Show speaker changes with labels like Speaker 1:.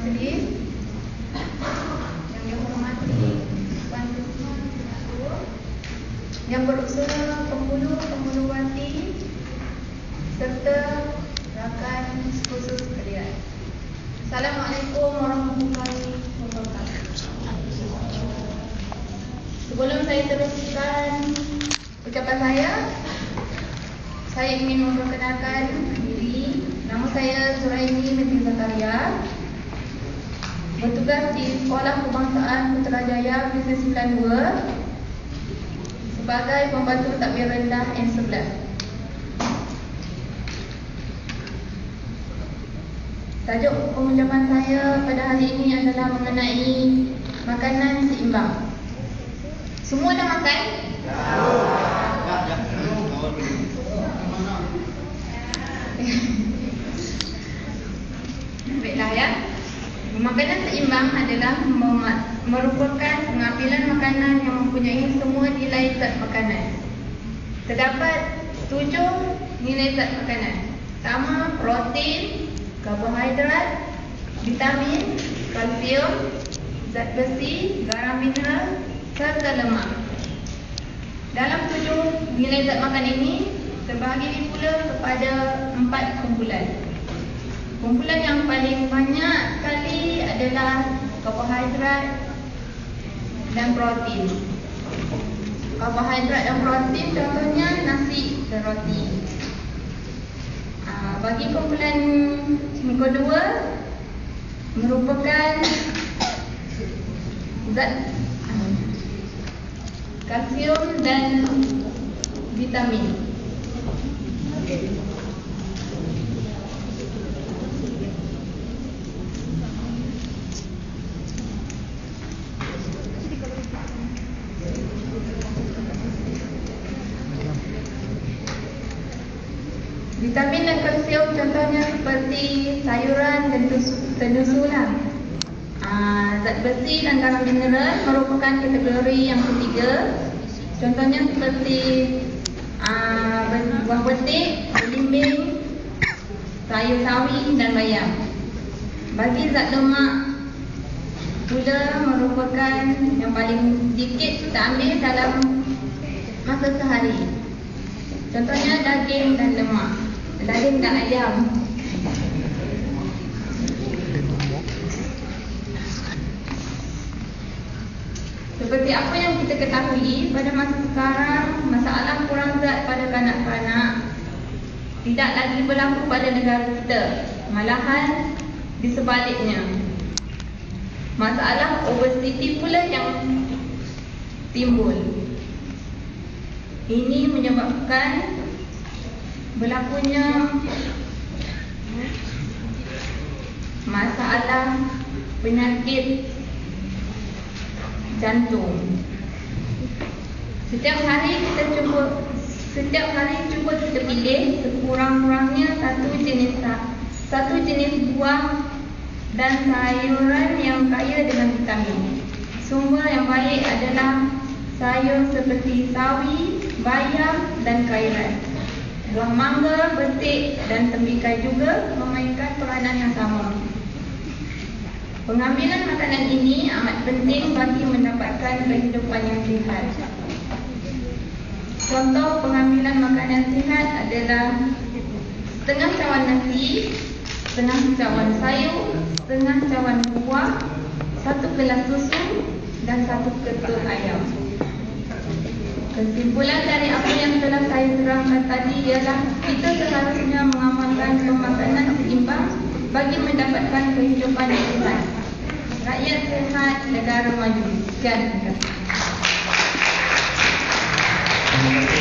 Speaker 1: Majlis Yang dihormati Tuan Tuan Yang berusaha penghulu-penghulu wati Serta rakan khusus sekalian Assalamualaikum warahmatullahi wabarakatuh. Sebelum saya teruskan ucapan saya Saya ingin memperkenalkan diri. Nama saya Zuraini Binti Zakaria Bertugas di Sekolah Kebangsaan Putrajaya Bisnes 92 Sebagai pembantu takbir rendah N11 Tajuk pengucapan saya pada hari ini adalah mengenai makanan seimbang. Semua dah makan? Baiklah ya. Makanan seimbang adalah merupakan pengambilan makanan yang mempunyai semua nilai zat makanan. Terdapat tujuh nilai zat makanan. Pertama, protein, karbohidrat, vitamin, kalsium, zat besi, garam mineral serta lemak. Dalam tujuh nilai zat makan ini terbahagi pula kepada empat kumpulan. Kumpulan yang paling banyak sekali adalah karbohidrat dan protein. Karbohidrat dan protein contohnya nasi dan roti. Ah, bagi kumpulan yang kedua merupakan zat ah, kalsium dan vitamin. Vitamin dan kalsium contohnya seperti sayuran dan tendusulan. Uh, zat besi dan garam mineral merupakan kategori yang ketiga. Contohnya seperti uh, buah betik, belimbing, sayur sawi dan bayam. Bagi zat lemak pula merupakan yang paling sedikit kita ambil dalam masa sehari. Contohnya daging dan lemak. Daging dan ayam. Seperti apa yang kita ketahui pada masa sekarang, masalah kurang zat pada kanak-kanak tidak lagi berlaku pada negara kita. Malahan di sebaliknya. Masalah obesiti pula yang timbul. Ini menyebabkan berlakunya masalah penyakit jantung. Setiap hari kita cuba setiap hari cuba kita pilih sekurang-kurangnya satu jenis satu jenis buah dan sayuran yang kaya dengan vitamin. Sumber yang baik adalah sayur seperti sawi, bayam dan kairan. Buah mangga, betik dan tembikai juga memainkan peranan yang sama. Pengambilan makanan ini amat penting bagi mendapatkan kehidupan yang sihat. Contoh pengambilan makanan sihat adalah setengah cawan nasi, setengah cawan sayur, setengah cawan buah, satu gelas susu dan satu ketul ayam. Kesimpulan dari apa yang telah saya terangkan tadi ialah kita seharusnya mengamalkan pemakanan seimbang bagi mendapatkan kehidupan yang sihat. Rakyat sehat, negara maju. Sekian. Terima kasih.